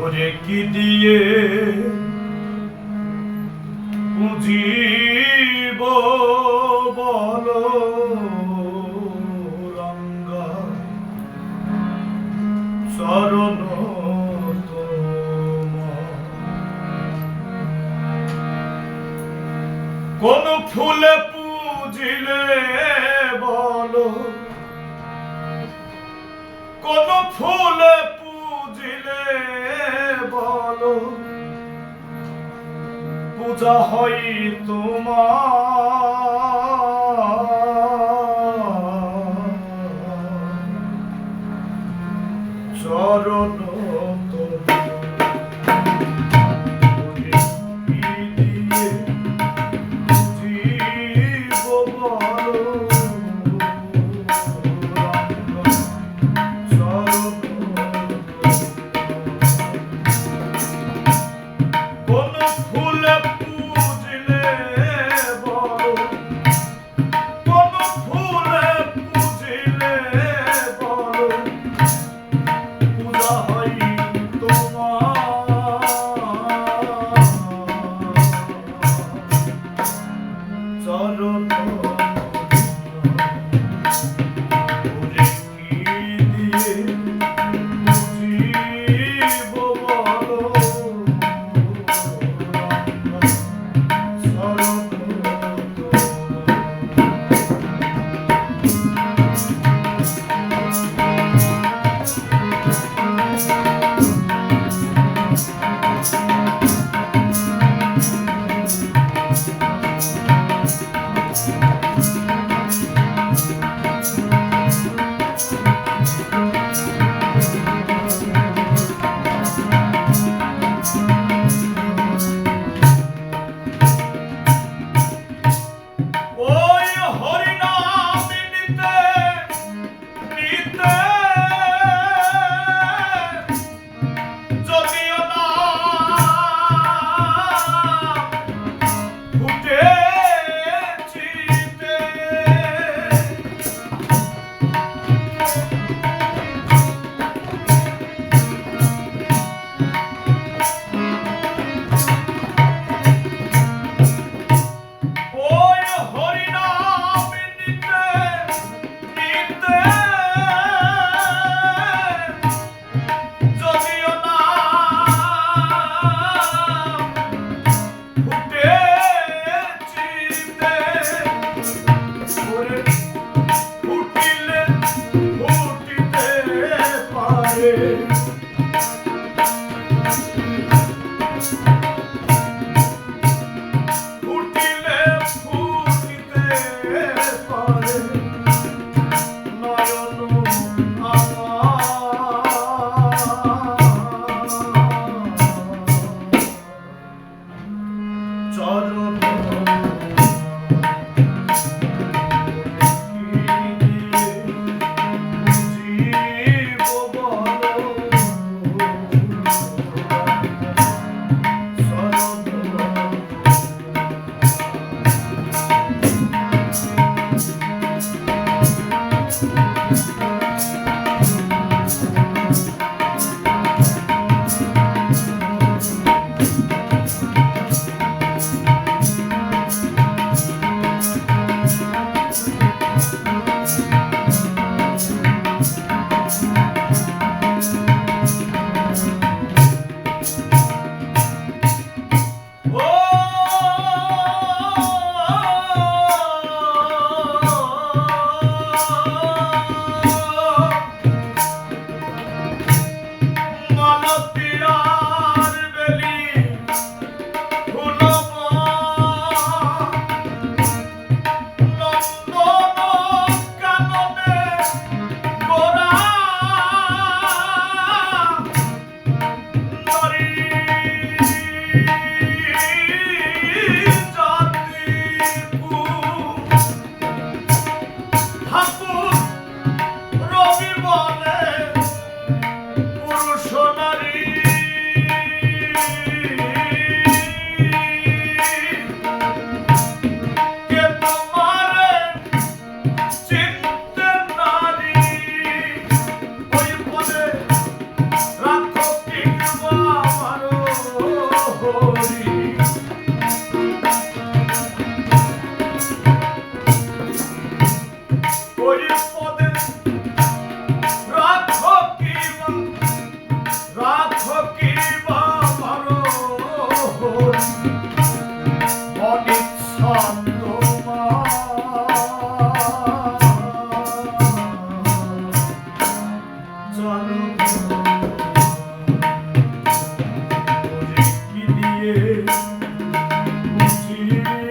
ওরে কি দিয়ে বুঝিব বলো রঙ্গা চরণ। কোন ফুলে পুজিলে বলো কোন ফুলে পুজিলে পূজা হয় তোমার। চরণ அவர் Thank you.